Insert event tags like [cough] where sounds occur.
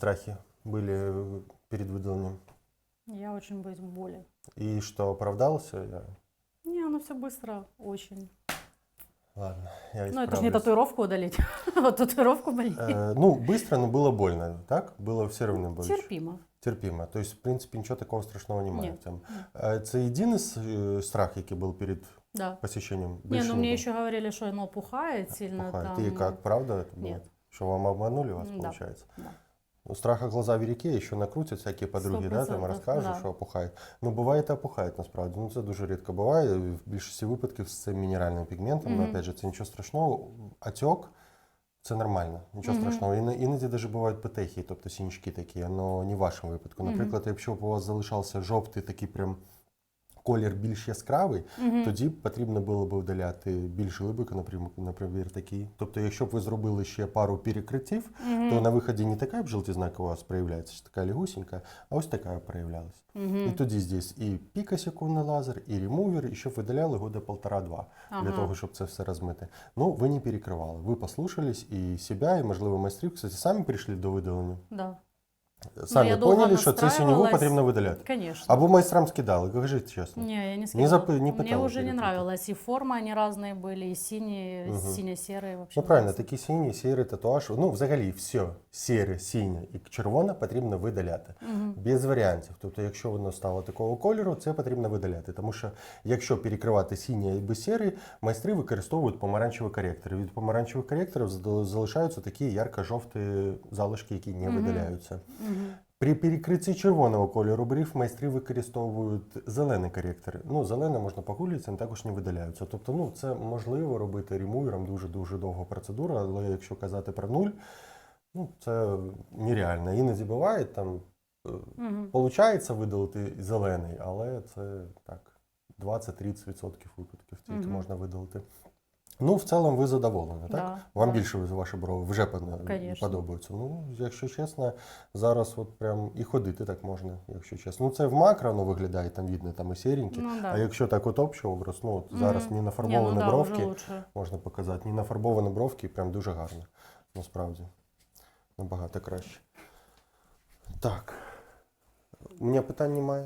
страхи были э, перед выделением? Я очень боюсь боли. И что, оправдался? Я... Не, оно все быстро, очень. Ладно, я Ну, это же не исправлюсь. татуировку удалить. [laughs] Вот татуировку болит. Э, ну, быстро, но было больно, так? Было все равно больно. Терпимо. Терпимо. То есть, в принципі, нічого такого страшного немає. Ні. в цьому. Е, Це єдиний с- е, страх, який був перед Да. посещением? Не, Більше ну мне було? еще говорили, что оно опухает сильно. Пухает. там. И как, правда это было? Нет. Что вам обманули вас, Да. получается? Да. У страха глаза великі, еще накрутять всякі подруги, да, там 100%, розкажуть, да. що опухають. Ну, буває та опухають насправді. Ну, це дуже рідко буває. В більшості випадків з цим мінеральним пігментом, Мгм. але опять же, це нічого страшного. Отек це нормально, нічого Мгм. страшного. Іно- Іноді навіть бувають петехії, тобто сінячки такі, але не в вашому випадку. Наприклад, якщо б у вас залишався жовтий такий прям колір більш яскравий, Мгм. тоді потрібно було б видаляти більш глибоко, наприклад, наприклад, такий. Тобто, якщо б ви зробили ще пару перекриттів, Мгм. то на виході не така б желтизна, як у вас проявляється, що така лягусенька, а ось така проявлялась. Мгм. І тоді здесь і пікосекундний лазер, і ремувер, і щоб видаляли года полтора-два для того, щоб це все розмити. Ну, ви не перекривали. Ви послушались і себе, і, можливо, майстрів, кстати, самі прийшли до видалення. Да, Самі Ну, я довго поняли, що це синіву настраивалась. потрібно видаляти. конечно. Або майстрам скидали, кажіть чесно. Не, я не Не скидала. зап- не Мне пыталась уже не перепутать. нравилось. И формы они разные были, и синие, Мгм. сине-серые вообще. Ну правильно, ужасно. такий синій, сірий татуаж. Ну, взагалі, все сіре, синє і червоне потрібно видаляти. Мгм. Без варіантів. Тобто, якщо воно стало такого кольору, це потрібно видаляти. Тому що якщо перекривати синє і сірий, майстри використовують помаранчеві коректори. Від помаранчевих коректорів зал- залишаються такі ярко-жовті залишки, які не Мгм. видаляються. При перекритті червоного кольору брів майстри використовують зелені коректори. Ну, зелене можна погулюється, також не видаляються. Тобто, ну, це можливо робити ремувером дуже-дуже довга процедура, але якщо казати про нуль, ну, це нереально. Іноді буває там. Мгм. Получається видалити зелений, але це так, 20-30% випадків тільки Мгм. можна видалити. Ну, в цілому ви задоволені, так? Да, Вам да. більше ваші брови вже Конечно. подобаються. Ну, якщо чесно, зараз от прям і ходити так можна, якщо чесно. Ну, це в макро воно виглядає, там видно, там і сіренькі. Ну, да. А якщо так от общий образ, ну от зараз Мгм. не Не, нафарбовані ну да, бровки, можна показати, не нафарбовані бровки, прям дуже гарно, насправді. Набагато краще. Так. У мене питань немає.